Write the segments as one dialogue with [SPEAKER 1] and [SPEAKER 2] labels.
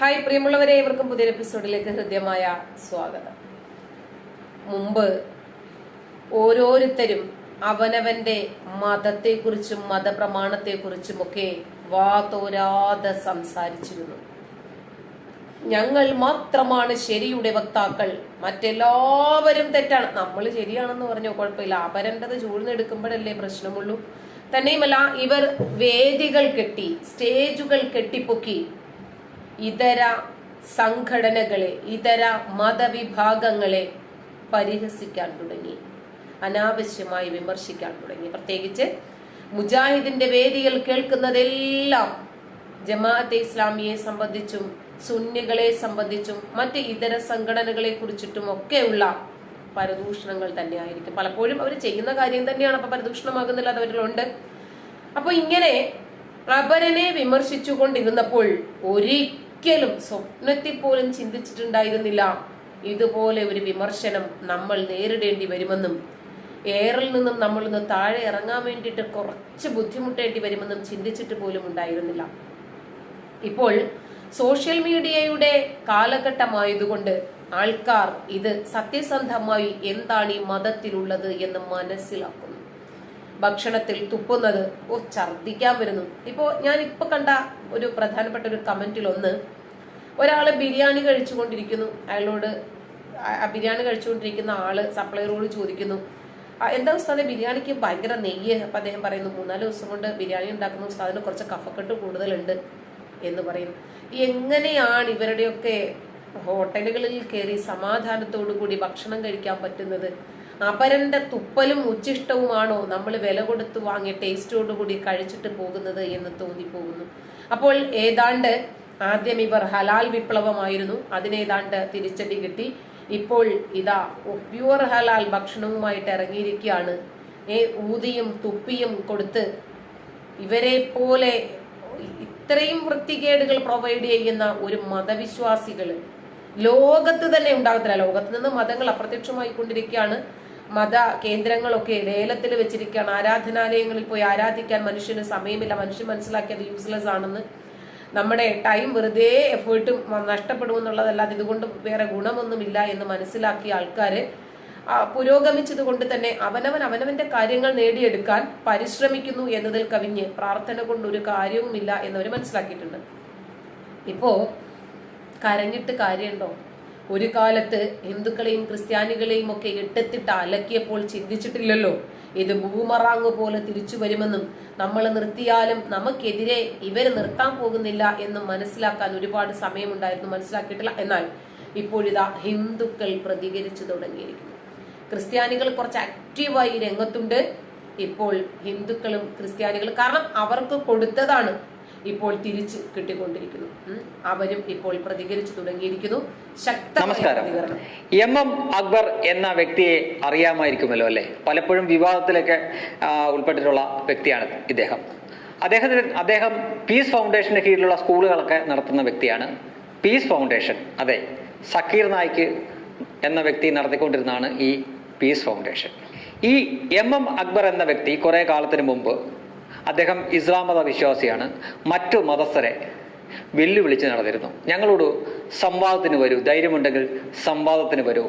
[SPEAKER 1] Hi പ്രിയമുള്ളവരെ ഇവർക്കും പുതിയൊരു എപ്പിസോഡിലേക്ക് ഹൃദ്യമായ സ്വാഗതം. മുമ്പ് ഓരോരുത്തരും അവനവന്റെ മതത്തെക്കുറിച്ചും മതപ്രമാണത്തെക്കുറിച്ചുമൊക്കെ വാതോരാതെ സംസാരിച്ചിരുന്നു. ഞങ്ങൾ മാത്രമാണ് ശരിയുടെ വക്താക്കൾ. മറ്റെല്ലാവരും തെറ്റാണ്. നമ്മൾ ശരിയാണെന്ന് പറഞ്ഞോ കുഴപ്പമില്ല. അപരന്റെത് ചൂഴ്ന്നെടുക്കുമ്പോഴല്ലേ പ്രശ്നമുള്ളൂ. തന്നെയുമല്ല ഇവർ വേദികൾ കെട്ടി സ്റ്റേജുകൾ കെട്ടിപ്പൊക്കി ഇതര സംഘടനകളെ ഇതര മതവിഭാഗങ്ങളെ പരിഹസിക്കാൻ തുടങ്ങി. അനാവശ്യമായി വിമർശിക്കാൻ തുടങ്ങി. പ്രത്യേകിച്ച് മുജാഹിദിന്റെ വേദികൾ കേൾക്കുന്നതെല്ലാം ജമാഅത്തെ ഇസ്ലാമിയെ സംബന്ധിച്ചും സുന്നികളെ സംബന്ധിച്ചും മറ്റ് ഇതര സംഘടനകളെ കുറിച്ചിട്ടും ഒക്കെയുള്ള പരദൂഷണങ്ങൾ തന്നെയായിരിക്കും. പലപ്പോഴും അവർ ചെയ്യുന്ന കാര്യം തന്നെയാണ്. അപ്പൊ പരദൂഷണമാകുന്നില്ല അതവരിലുണ്ട് അവരിലുണ്ട്. അപ്പൊ ഇങ്ങനെ അപരനെ വിമർശിച്ചുകൊണ്ടിരുന്നപ്പോൾ ഒരിക്കലും സ്വപ്നത്തിൽ പോലും ചിന്തിച്ചിട്ടുണ്ടായിരുന്നില്ല. ഇതുപോലെ ഒരു വിമർശനം നമ്മൾ നേരിടേണ്ടി വരുമെന്നും എയറിൽ നിന്നും നമ്മളൊന്ന് താഴെ ഇറങ്ങാൻ വേണ്ടിയിട്ട് കുറച്ച് ബുദ്ധിമുട്ടേണ്ടി വരുമെന്നും ചിന്തിച്ചിട്ട് പോലും ഉണ്ടായിരുന്നില്ല. ഇപ്പോൾ സോഷ്യൽ മീഡിയയുടെ കാലഘട്ടമായതുകൊണ്ട് ആൾക്കാർ ഇത് സത്യസന്ധമായി എന്താണ് ഈ മതത്തിലുള്ളത് എന്ന് മനസ്സിലാക്കുന്നു. ഭക്ഷണത്തിൽ തുപ്പുന്നത്. ഓ ഛർദിക്കാൻ വരുന്നു. ഇപ്പോ ഞാൻ ഇപ്പൊ കണ്ട ഒരു പ്രധാനപ്പെട്ട ഒരു കമന്റിൽ ഒന്ന് ഒരാൾ ബിരിയാണി കഴിച്ചുകൊണ്ടിരിക്കുന്നു. അയാളോട് ബിരിയാണി കഴിച്ചുകൊണ്ടിരിക്കുന്ന ആൾ സപ്ലയറോട് ചോദിക്കുന്നു എന്താ ഉസ്താദെ ബിരിയാണിക്ക് ഭയങ്കര നെയ്യ്? അപ്പൊ അദ്ദേഹം പറയുന്നു മൂന്നാൽ ദിവസം കൊണ്ട് ബിരിയാണി ഉണ്ടാക്കുന്ന ഉസ്താദിന് കുറച്ച് കഫക്കെട്ട് കൂടുതലുണ്ട്. എന്ന് പറയും എങ്ങനെയാണ് ഇവരുടെയൊക്കെ ഹോട്ടലുകളിൽ കയറി സമാധാനത്തോടു കൂടി ഭക്ഷണം കഴിക്കാൻ പറ്റുന്നത്? അപരന്റെ തുപ്പലും ഉച്ചിഷ്ടവുമാണോ നമ്മൾ വില കൊടുത്ത് വാങ്ങിയ ടേസ്റ്റോടു കൂടി കഴിച്ചിട്ട് പോകുന്നത് എന്ന് തോന്നിപ്പോകുന്നു. അപ്പോൾ ഏതാണ്ട് ആദ്യം ഇവർ ഹലാൽ വിപ്ലവമായിരുന്നു. അതിനേതാണ്ട് തിരിച്ചടി കിട്ടി. ഇപ്പോൾ ഇതാ പ്യുവർ ഹലാൽ ഭക്ഷണവുമായിട്ട് ഇറങ്ങിയിരിക്കുകയാണ്. ഏ ഊതിയും തുപ്പിയും കൊടുത്ത് ഇവരെ പോലെ ഇത്രയും വൃത്തികേടുകൾ പ്രൊവൈഡ് ചെയ്യുന്ന ഒരു മതവിശ്വാസികൾ ലോകത്ത് തന്നെ ഉണ്ടാകത്തില്ല. ലോകത്ത് നിന്ന് മതങ്ങൾ അപ്രത്യക്ഷമായി കൊണ്ടിരിക്കുകയാണ് മത കേന്ദ്രങ്ങളൊക്കെ ലേലത്തിൽ വെച്ചിരിക്കുകയാണ്. ആരാധനാലയങ്ങളിൽ പോയി ആരാധിക്കാൻ മനുഷ്യന് സമയമില്ല. മനുഷ്യൻ മനസ്സിലാക്കിയത് യൂസ്ലെസ് ആണെന്ന്. നമ്മുടെ ടൈം വെറുതെ എഫേർട്ടും നഷ്ടപ്പെടുമെന്നുള്ളതല്ലാതെ ഇതുകൊണ്ട് വേറെ ഗുണമൊന്നുമില്ല എന്ന് മനസ്സിലാക്കിയ പുരോഗമിച്ചതുകൊണ്ട് പുരോഗമിച്ചത് കൊണ്ട് തന്നെ അവനവൻ അവനവന്റെ കാര്യങ്ങൾ നേടിയെടുക്കാൻ പരിശ്രമിക്കുന്നു എന്നതിൽ കവിഞ്ഞ് പ്രാർത്ഥന കൊണ്ട് ഒരു കാര്യവുമില്ല എന്നവർ മനസ്സിലാക്കിയിട്ടുണ്ട്. ഇപ്പോ കരഞ്ഞിട്ട് കാര്യമുണ്ടോ? ഒരു കാലത്ത് ഹിന്ദുക്കളെയും ക്രിസ്ത്യാനികളെയും ഒക്കെ ഇട്ടെത്തിട്ട് അലക്കിയപ്പോൾ ചിന്തിച്ചിട്ടില്ലല്ലോ. ഇത് ബൂമറാങ് പോലെ തിരിച്ചു വരുമെന്നും നമ്മൾ നിർത്തിയാലും നമുക്കെതിരെ ഇവർ നിർത്താൻ പോകുന്നില്ല എന്നും മനസ്സിലാക്കാൻ ഒരുപാട് സമയമുണ്ടായിരുന്നു മനസ്സിലാക്കിയിട്ടില്ല. എന്നാൽ ഇപ്പോഴിതാ ഹിന്ദുക്കൾ പ്രതികരിച്ചു തുടങ്ങിയിരിക്കുന്നു. ക്രിസ്ത്യാനികൾ കുറച്ച് ആക്റ്റീവായി രംഗത്തുണ്ട്. ഇപ്പോൾ ഹിന്ദുക്കളും ക്രിസ്ത്യാനികളും കാരണം അവർക്ക് കൊടുത്തതാണ് ഇപ്പോൾ തിരിച്ച് കിട്ടിക്കൊണ്ടിരിക്കുന്നു. അവരും ഇപ്പോൾ പ്രതികരിച്ചു തുടങ്ങിയിരിക്കുന്നു.
[SPEAKER 2] നമസ്കാരം. എം എം അക്ബർ എന്ന വ്യക്തിയെ അറിയാമായിരിക്കുമല്ലോ അല്ലെ? പലപ്പോഴും വിവാദത്തിലൊക്കെ ഉൾപ്പെട്ടിട്ടുള്ള വ്യക്തിയാണ് ഇദ്ദേഹം. അദ്ദേഹത്തിന് അദ്ദേഹം പീസ് ഫൗണ്ടേഷന്റെ കീഴിലുള്ള സ്കൂളുകളൊക്കെ നടത്തുന്ന വ്യക്തിയാണ്. പീസ് ഫൗണ്ടേഷൻ അതെ സക്കീർ നായിക്ക് എന്ന വ്യക്തി നടത്തിക്കൊണ്ടിരുന്നതാണ് ഈ പീസ് ഫൗണ്ടേഷൻ. ഈ എം എം അക്ബർ എന്ന വ്യക്തി കുറേ കാലത്തിന് മുമ്പ് അദ്ദേഹം ഇസ്ലാം മത വിശ്വാസിയാണ്. മറ്റു മതസ്ഥരെ വെല്ലുവിളിച്ച് നടന്നിരുന്നു. ഞങ്ങളോട് സംവാദത്തിന് വരൂ ധൈര്യമുണ്ടെങ്കിൽ സംവാദത്തിന് വരൂ.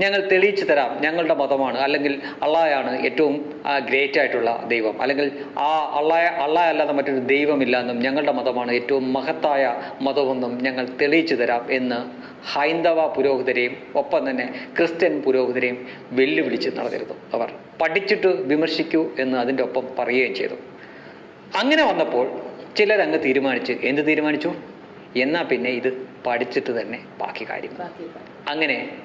[SPEAKER 2] ഞങ്ങൾ തെളിയിച്ചു തരാം ഞങ്ങളുടെ മതമാണ്. അല്ലെങ്കിൽ അള്ളായാണ് ഏറ്റവും ഗ്രേറ്റ് ആയിട്ടുള്ള ദൈവം. അല്ലെങ്കിൽ ആ അള്ളായ അള്ളായ അല്ലാതെ മറ്റൊരു ദൈവമില്ല എന്നും ഞങ്ങളുടെ മതമാണ്. ഏറ്റവും മഹത്തായ മതമെന്നും ഞങ്ങൾ തെളിയിച്ചു തരാം എന്ന് ഹൈന്ദവ പുരോഹിതരെയും ഒപ്പം തന്നെ ക്രിസ്ത്യൻ പുരോഹിതരെയും വെല്ലുവിളിച്ച് നടന്നിരുന്നു അവർ. പഠിച്ചിട്ട് വിമർശിക്കൂ എന്ന് അതിന്റെ ഒപ്പം പറയുകയും ചെയ്തു. അങ്ങനെ വന്നപ്പോൾ ചിലരങ്ങ് തീരുമാനിച്ച് എന്ത് തീരുമാനിച്ചു? എന്നാൽ പിന്നെ ഇത് പഠിച്ചിട്ട് തന്നെ ബാക്കി കാര്യങ്ങൾ.
[SPEAKER 1] കാര്യം.
[SPEAKER 2] അങ്ങനെ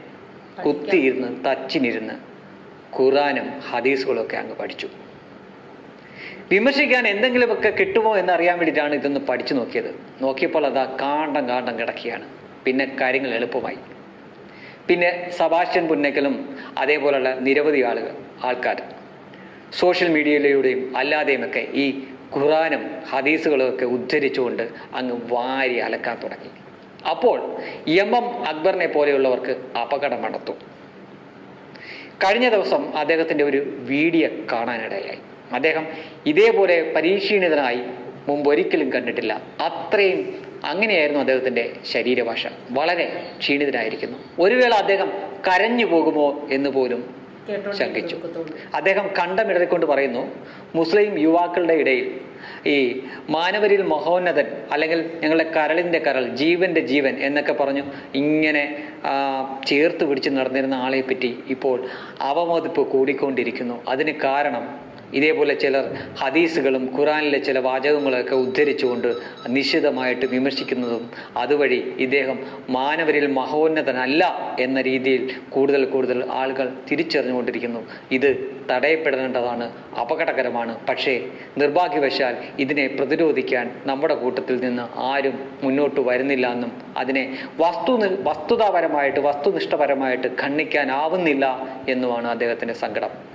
[SPEAKER 2] കുത്തിയിരുന്ന് തച്ചിനിരുന്ന് ഖുറാനും ഹദീസുകളൊക്കെ അങ്ങ് പഠിച്ചു. വിമർശിക്കാൻ എന്തെങ്കിലുമൊക്കെ കിട്ടുമോ എന്ന് അറിയാൻ വേണ്ടിയിട്ടാണ് ഇതൊന്ന് പഠിച്ചു നോക്കിയത്. നോക്കിയപ്പോൾ അതാ കാണ്ടം കാണ്ടം കിടക്കുകയാണ്. പിന്നെ കാര്യങ്ങൾ എളുപ്പമായി. പിന്നെ സബാസ്റ്റ്യൻ പുന്നക്കലും അതേപോലുള്ള നിരവധി ആളുകൾ ആൾക്കാർ സോഷ്യൽ മീഡിയയിലൂടെയും അല്ലാതെയുമൊക്കെ ഈ ഖുറാനും ഹദീസുകളും ഒക്കെ ഉദ്ധരിച്ചുകൊണ്ട് അങ്ങ് വാരി അലക്കാൻ തുടങ്ങി. അപ്പോൾ എം എം അക്ബറിനെ പോലെയുള്ളവർക്ക് അപകടം നടത്തും കഴിഞ്ഞ ദിവസം അദ്ദേഹത്തിന്റെ ഒരു വീഡിയോ കാണാനിടയായി. അദ്ദേഹം ഇതേപോലെ പരീക്ഷീണിതനായി മുമ്പ് ഒരിക്കലും കണ്ടിട്ടില്ല. അത്രയും അങ്ങനെയായിരുന്നു അദ്ദേഹത്തിന്റെ ശരീരഭാഷ. വളരെ ക്ഷീണിതനായിരിക്കുന്നു. ഒരു വേള അദ്ദേഹം കരഞ്ഞു പോകുമോ എന്ന് പോലും ശങ്കിച്ചു. അദ്ദേഹം കണ്ടമിടറിക്കൊണ്ട് പറയുന്നു മുസ്ലിം യുവാക്കളുടെ ഇടയിൽ ഈ മാനവരിൽ മഹോന്നതൻ അല്ലെങ്കിൽ ഞങ്ങളുടെ കരളിന്റെ കരൾ ജീവന്റെ ജീവൻ എന്നൊക്കെ പറഞ്ഞു ഇങ്ങനെ ചേർത്ത് പിടിച്ച് നടന്നിരുന്ന ആളെ പറ്റി ഇപ്പോൾ അവമതിപ്പ് കൂടിക്കൊണ്ടിരിക്കുന്നു. അതിന് കാരണം ഇതേപോലെ ചിലർ ഹദീസുകളും ഖുറാനിലെ ചില വാചകങ്ങളൊക്കെ ഉദ്ധരിച്ചുകൊണ്ട് നിശിതമായിട്ട് വിമർശിക്കുന്നതും അതുവഴി ഇദ്ദേഹം മാനവരിൽ മഹോന്നതനല്ല എന്ന രീതിയിൽ കൂടുതൽ കൂടുതൽ ആളുകൾ തിരിച്ചറിഞ്ഞുകൊണ്ടിരിക്കുന്നു. ഇത് തടയപ്പെടേണ്ടതാണ് അപകടകരമാണ്. പക്ഷേ നിർഭാഗ്യവശാൽ ഇതിനെ പ്രതിരോധിക്കാൻ നമ്മുടെ കൂട്ടത്തിൽ നിന്ന് ആരും മുന്നോട്ട് വരുന്നില്ല എന്നും അതിനെ വസ്തു വസ്തുതാപരമായിട്ട് വസ്തുനിഷ്ഠപരമായിട്ട് ഖണ്ഡിക്കാനാവുന്നില്ല എന്നുമാണ് അദ്ദേഹത്തിന്റെ സങ്കടം.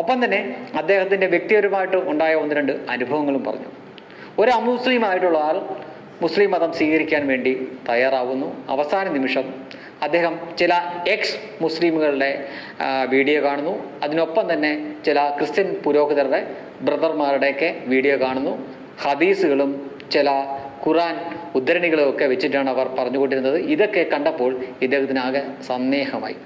[SPEAKER 2] ഒപ്പം തന്നെ അദ്ദേഹത്തിന്റെ വ്യക്തിപരമായിട്ട് ഉണ്ടായ ഒന്ന് രണ്ട് അനുഭവങ്ങളും പറഞ്ഞു. ഒരു അമുസ്ലിം ആയിട്ടുള്ള ആൾ മുസ്ലിം മതം സ്വീകരിക്കാൻ വേണ്ടി തയ്യാറാവുന്നു. അവസാന നിമിഷം അദ്ദേഹം ചില എക്സ് മുസ്ലിമുകളുടെ വീഡിയോ കാണുന്നു. അതിനൊപ്പം തന്നെ ചില ക്രിസ്ത്യൻ പുരോഹിതരുടെ ബ്രദർമാരുടെയൊക്കെ വീഡിയോ കാണുന്നു. ഹദീസുകളും ചില ഖുറാൻ ഉദ്ധരണികളും ഒക്കെ വെച്ചിട്ടാണ് അവർ പറഞ്ഞുകൊണ്ടിരുന്നത്. ഇതൊക്കെ കണ്ടപ്പോൾ ഇദ്ദേഹത്തിനാകെ സന്ദേഹമായി.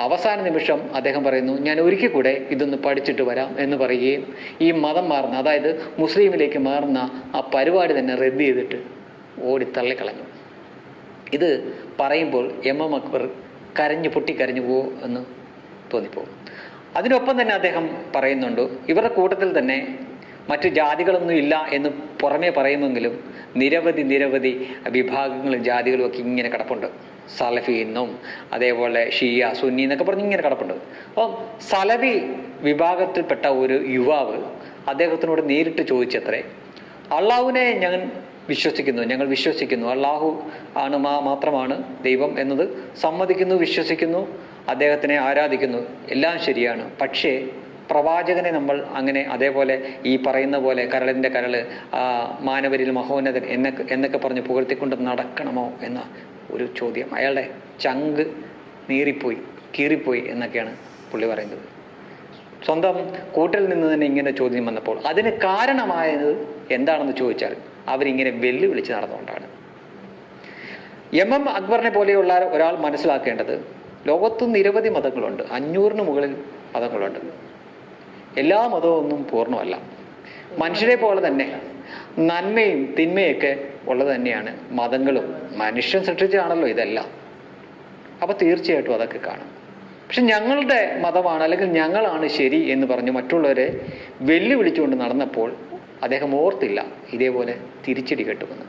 [SPEAKER 2] അവസാന നിമിഷം അദ്ദേഹം പറയുന്നു ഞാൻ ഒരിക്കൽ കൂടെ ഇതൊന്ന് പഠിച്ചിട്ട് വരാം എന്ന് പറയുകയും ഈ മതം മാറുന്ന അതായത് മുസ്ലിമിലേക്ക് മാറുന്ന ആ പരിപാടി തന്നെ റദ്ദ് ചെയ്തിട്ട് ഓടി തള്ളിക്കളഞ്ഞു. ഇത് പറയുമ്പോൾ എം എം അക്ബർ കരഞ്ഞു പൊട്ടിക്കരഞ്ഞു പോവോ എന്ന് തോന്നിപ്പോകും. അതിനൊപ്പം തന്നെ അദ്ദേഹം പറയുന്നുണ്ട് ഇവരുടെ കൂട്ടത്തിൽ തന്നെ മറ്റു ജാതികളൊന്നും ഇല്ല എന്ന് പുറമേ പറയുമെങ്കിലും നിരവധി നിരവധി വിഭാഗങ്ങളും ജാതികളും ഒക്കെ ഇങ്ങനെ കിടപ്പുണ്ട്. സലഫി എന്നും അതേപോലെ ഷിയ സുന്നി എന്നൊക്കെ പറഞ്ഞ് ഇങ്ങനെ കിടപ്പുണ്ട്. അപ്പം സലഫി വിഭാഗത്തിൽപ്പെട്ട ഒരു യുവാവ് അദ്ദേഹത്തിനോട് നേരിട്ട് ചോദിച്ചത്രേ അള്ളാഹുവിനെ ഞങ്ങൾ വിശ്വസിക്കുന്നു ഞങ്ങൾ വിശ്വസിക്കുന്നു. അള്ളാഹു ആണ് മാ- മാത്രമാണ് ദൈവം എന്നത്. സമ്മതിക്കുന്നു വിശ്വസിക്കുന്നു അദ്ദേഹത്തിനെ ആരാധിക്കുന്നു. എല്ലാം ശരിയാണ്. പക്ഷേ പ്രവാചകനെ നമ്മൾ അങ്ങനെ അതേപോലെ ഈ പറയുന്ന പോലെ കരളിന്റെ കരൾ മാനവരിൽ മഹോന്നതൻ എന്നൊക്കെ എന്നൊക്കെ പറഞ്ഞ് പുകഴ്ത്തിക്കൊണ്ട് നടക്കണമോ എന്ന ഒരു ചോദ്യം. അയാളുടെ ചങ്ക് നീറിപ്പോയി കീറിപ്പോയി എന്നൊക്കെയാണ് പുള്ളി പറയുന്നത്. സ്വന്തം കൂട്ടിൽ നിന്ന് തന്നെ ഇങ്ങനെ ചോദ്യം വന്നപ്പോൾ അതിന് കാരണമായത് എന്താണെന്ന് ചോദിച്ചാൽ അവരിങ്ങനെ വെല്ലുവിളിച്ച് നടന്നുകൊണ്ടാണ്. എം എം അക്ബറിനെ പോലെയുള്ള ഒരാൾ മനസ്സിലാക്കേണ്ടത് ലോകത്ത് നിരവധി മതങ്ങളുണ്ട്. അഞ്ഞൂറിന് മുകളിൽ മതങ്ങളുണ്ട്. എല്ലാ മതവും ഒന്നും പൂർണമല്ല. മനുഷ്യരെ പോലെ തന്നെ നന്മയും തിന്മയൊക്കെ ഉള്ളത് തന്നെയാണ് മതങ്ങളും. മനുഷ്യൻ സൃഷ്ടിച്ചാണല്ലോ ഇതെല്ലാം. അപ്പൊ തീർച്ചയായിട്ടും അതൊക്കെ കാണും. പക്ഷെ ഞങ്ങളുടെ മതമാണ് അല്ലെങ്കിൽ ഞങ്ങളാണ് ശരി എന്ന് പറഞ്ഞ് മറ്റുള്ളവരെ വെല്ലുവിളിച്ചുകൊണ്ട് നടന്നപ്പോൾ അദ്ദേഹം ഓർത്തില്ല ഇതേപോലെ തിരിച്ചടി കെട്ടുമെന്ന്.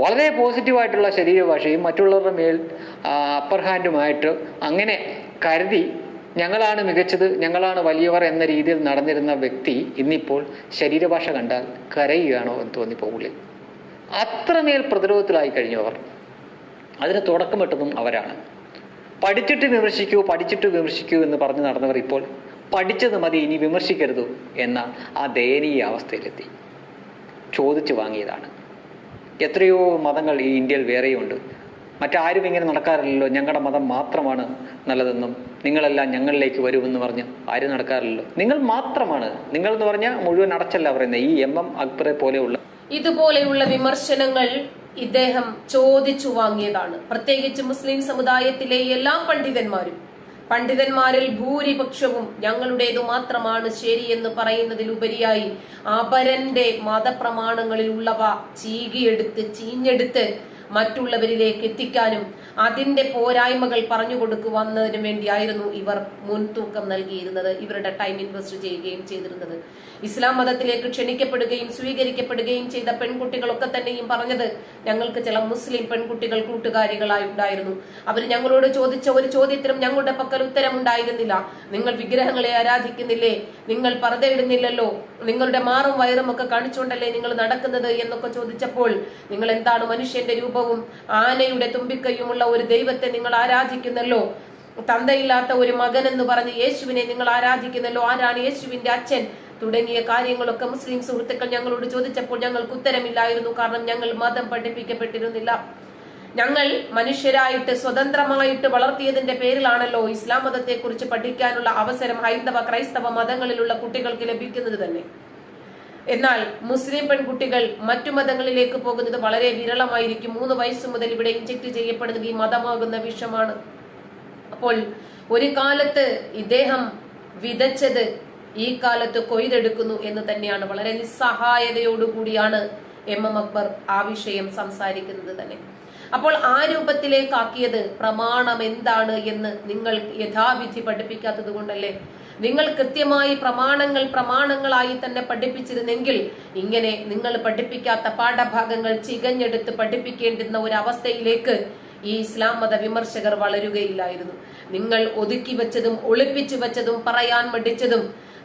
[SPEAKER 2] വളരെ പോസിറ്റീവായിട്ടുള്ള ശരീരഭാഷയും മറ്റുള്ളവരുടെ മേൽ അപ്പർ ഹാൻഡുമായിട്ട് അങ്ങനെ കരുതി ഞങ്ങളാണ് മികച്ചത് ഞങ്ങളാണ് വലിയവർ എന്ന രീതിയിൽ നടന്നിരുന്ന വ്യക്തി ഇന്നിപ്പോൾ ശരീരഭാഷ കണ്ടാൽ കരയുകയാണോ എന്ന് തോന്നിപ്പോ ഉള്ളിൽ അത്രമേൽ പ്രതിരോധത്തിലായി കഴിഞ്ഞവർ അതിന് തുടക്കമിട്ടതും അവരാണ്. പഠിച്ചിട്ട് വിമർശിക്കൂ പഠിച്ചിട്ട് വിമർശിക്കൂ എന്ന് പറഞ്ഞു നടന്നവർ ഇപ്പോൾ പഠിച്ചത് മതി ഇനി വിമർശിക്കരുത് എന്ന ആ ദയനീയ അവസ്ഥയിലെത്തി. ചോദിച്ചു വാങ്ങിയതാണ്. എത്രയോ മതങ്ങൾ ഈ ഇന്ത്യയിൽ വേറെയുണ്ട്. മറ്റാരും ഇങ്ങനെ നടക്കാറില്ലല്ലോ. ഞങ്ങളുടെ മതം മാത്രമാണ് നല്ലതെന്നും നിങ്ങളെല്ലാം ഞങ്ങളിലേക്ക് വരുമെന്ന് പറഞ്ഞ് ആരും നടക്കാറില്ലല്ലോ. നിങ്ങൾ മാത്രമാണ്. നിങ്ങൾ എന്ന് പറഞ്ഞാൽ മുഴുവൻ അടച്ചല്ല പറയുന്നത് ഈ എം എം അക്ബറെ പോലെയുള്ള
[SPEAKER 1] ഇതുപോലെയുള്ള വിമർശനങ്ങൾ ഇദ്ദേഹം ചോദിച്ചു വാങ്ങിയതാണ്. പ്രത്യേകിച്ച് മുസ്ലിം സമുദായത്തിലെ എല്ലാ പണ്ഡിതന്മാരും. പണ്ഡിതന്മാരിൽ ഭൂരിപക്ഷവും ഞങ്ങളുടേതു മാത്രമാണ് ശരിയെന്ന് പറയുന്നതിലുപരിയായി അപരന്റെ മതപ്രമാണങ്ങളിലുള്ളവ ചീകിയെടുത്ത് ചീഞ്ഞെടുത്ത് മറ്റുള്ളവരിലേക്ക് എത്തിക്കാനും അതിന്റെ പോരായ്മകൾ പറഞ്ഞു കൊടുക്കുവന്നതിനു വേണ്ടിയായിരുന്നു ഇവർ മുൻതൂക്കം നൽകിയിരുന്നത് ഇവരുടെ ടൈം ഇൻവെസ്റ്റ് ചെയ്യുകയും ചെയ്തിരുന്നത്. ഇസ്ലാം മതത്തിലേക്ക് ക്ഷണിക്കപ്പെടുകയും സ്വീകരിക്കപ്പെടുകയും ചെയ്ത പെൺകുട്ടികളൊക്കെ തന്നെയും പറഞ്ഞത് ഞങ്ങൾക്ക് ചില മുസ്ലിം പെൺകുട്ടികൾ കൂട്ടുകാരികളായി ഉണ്ടായിരുന്നു. അവർ ഞങ്ങളോട് ചോദിച്ച ഒരു ചോദ്യത്തിനും ഞങ്ങളുടെ പക്കൽ ഉത്തരമുണ്ടായിരുന്നില്ല. നിങ്ങൾ വിഗ്രഹങ്ങളെ ആരാധിക്കുന്നില്ലേ? നിങ്ങൾ പറതയിടുന്നില്ലല്ലോ നിങ്ങളുടെ മാറും വയറും ഒക്കെ കാണിച്ചുകൊണ്ടല്ലേ നിങ്ങൾ നടക്കുന്നത് എന്നൊക്കെ ചോദിച്ചപ്പോൾ നിങ്ങൾ എന്താണ് മനുഷ്യന്റെ രൂപവും ആനയുടെ തുമ്പിക്കൈയുമുള്ള ഒരു ദൈവത്തെ നിങ്ങൾ ആരാധിക്കുന്നല്ലോ? തന്തയില്ലാത്ത ഒരു മകൻ എന്ന് പറഞ്ഞ് യേശുവിനെ നിങ്ങൾ ആരാധിക്കുന്നല്ലോ? ആരാണ് യേശുവിന്റെ അച്ഛൻ? തുടങ്ങിയ കാര്യങ്ങളൊക്കെ മുസ്ലിം സുഹൃത്തുക്കൾ ഞങ്ങളോട് ചോദിച്ചപ്പോൾ ഞങ്ങൾക്ക് ഉത്തരമില്ലായിരുന്നു. കാരണം ഞങ്ങൾ മതം പഠിപ്പിക്കപ്പെട്ടിരുന്നില്ല. ഞങ്ങൾ മനുഷ്യരായിട്ട് സ്വതന്ത്രമായിട്ട് വളർത്തിയതിന്റെ പേരിലാണല്ലോ ഇസ്ലാം മതത്തെക്കുറിച്ച് പഠിക്കാനുള്ള അവസരം ഹൈന്ദവ ക്രൈസ്തവ മതങ്ങളിലുള്ള കുട്ടികൾക്ക് ലഭിക്കുന്നത് തന്നെ. എന്നാൽ മുസ്ലിം പെൺകുട്ടികൾ മറ്റു മതങ്ങളിലേക്ക് പോകുന്നത് വളരെ വിരളമായിരിക്കും. മൂന്ന് വയസ്സ് മുതൽ ഇവിടെ ഇഞ്ചക്ട് ചെയ്യപ്പെടുന്നത് ഈ മതമാകുന്ന വിഷമാണ്. അപ്പോൾ ഒരു കാലത്ത് ഇദ്ദേഹം വിതച്ചത് ഈ കാലത്ത് കൊയ്തെടുക്കുന്നു എന്ന് തന്നെയാണ്. വളരെ നിസ്സഹായതയോടുകൂടിയാണ് എം എം അക്ബർ ആ വിഷയം സംസാരിക്കുന്നത് തന്നെ. അപ്പോൾ ആ രൂപത്തിലേക്കാക്കിയത് പ്രമാണം എന്താണ് എന്ന് നിങ്ങൾ യഥാവിധി പഠിപ്പിക്കാത്തത് കൊണ്ടല്ലേ? നിങ്ങൾ കൃത്യമായി പ്രമാണങ്ങൾ പ്രമാണങ്ങളായി തന്നെ പഠിപ്പിച്ചിരുന്നെങ്കിൽ ഇങ്ങനെ നിങ്ങൾ പഠിപ്പിക്കാത്ത പാഠഭാഗങ്ങൾ ചികഞ്ഞെടുത്ത് പഠിപ്പിക്കേണ്ടുന്ന ഒരു അവസ്ഥയിലേക്ക് ഈ ഇസ്ലാം മത വിമർശകർ വളരുകയില്ലായിരുന്നു. നിങ്ങൾ ഒതുക്കി വെച്ചതും ഒളിപ്പിച്ചു വെച്ചതും പറയാൻ മടിച്ചതും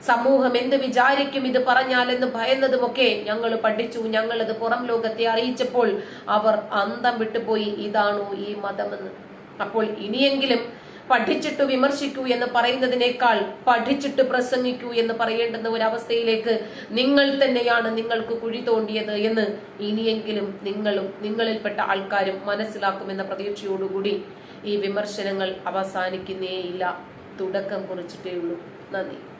[SPEAKER 1] സമൂഹം എന്ത് വിചാരിക്കും ഇത് പറഞ്ഞാലെന്ന് ഭയന്നതുമൊക്കെ ഞങ്ങൾ പഠിച്ചു ഞങ്ങൾ അത് പുറം ലോകത്തെ അറിയിച്ചപ്പോൾ അവർ അന്തം വിട്ടുപോയി. ഇതാണോ ഈ മതമെന്ന്. അപ്പോൾ ഇനിയെങ്കിലും പഠിച്ചിട്ട് വിമർശിക്കൂ എന്ന് പറയുന്നതിനേക്കാൾ പഠിച്ചിട്ട് പ്രസംഗിക്കൂ എന്ന് പറയേണ്ടുന്ന അവസ്ഥയിലേക്ക് നിങ്ങൾ തന്നെയാണ് നിങ്ങൾക്ക് കുഴി തോണ്ടിയത് എന്ന് ഇനിയെങ്കിലും നിങ്ങളും നിങ്ങളിൽപ്പെട്ട ആൾക്കാരും മനസ്സിലാക്കുമെന്ന പ്രതീക്ഷയോടുകൂടി ഈ വിമർശനങ്ങൾ അവസാനിക്കുന്നേയില്ല. തുടക്കം കുറിച്ചിട്ടേ ഉള്ളൂ നന്ദി.